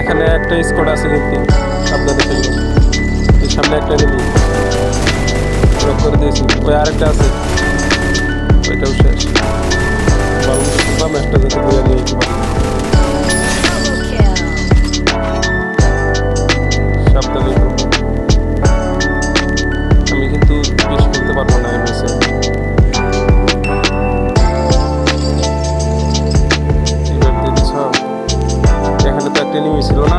এখানে একটা স্কোয়াড আছে কিন্তু সাবধানে খেলবে এই সামনে একটা নেবি ব্লক করে দিয়েছি। ওই আরেকটা আছে। ওইটাও শেষ। বাবু শুনলাম একটা যাতে বইয়া নিয়ে পারব না এই এখানে তো একটা নিমি ছিল না।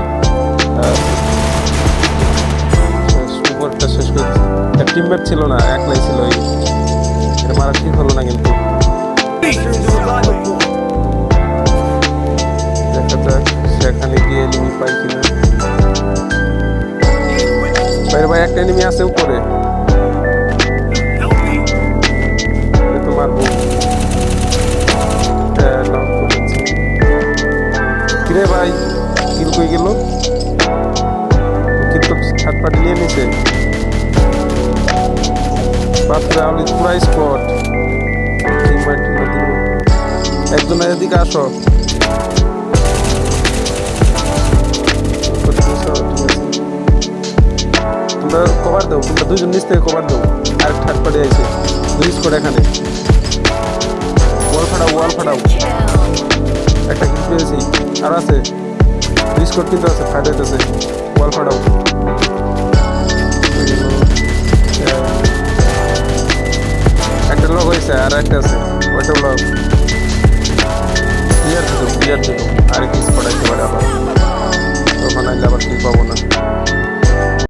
উপরটা শেষ করে টিমমেট ছিল না, একলাই ছিল এই। এটা মারা ঠিক হলো না কিন্তু। দেখা যাক, সেখানে গিয়ে নিমি পাই কিনা। বাইরে ভাই, একটা এনিমি আছে উপরে। এ তো মারবো। হ্যাঁ। কিরে ভাই? কিল কই গেল। কিন্তু ছাদ পাটি নিয়ে নিছে বাপরে আলি পুরা স্পট একজন এদিকে আসো। তোমরা কভার দাও, তোমরা দুজন নিচ থেকে কভার দাও। আর ঠাট পাড়ে আছে। দুই এখানে। ওয়াল ফাটাও ওয়াল ফাটাও। একটা কিল পেয়েছি। আর আছে। বিস্কুট কিন্তু আছে ফাটাইতেছে ওয়াল ফাটাও একটা লক হয়েছে আর একটা আছে ওইটা ব্লক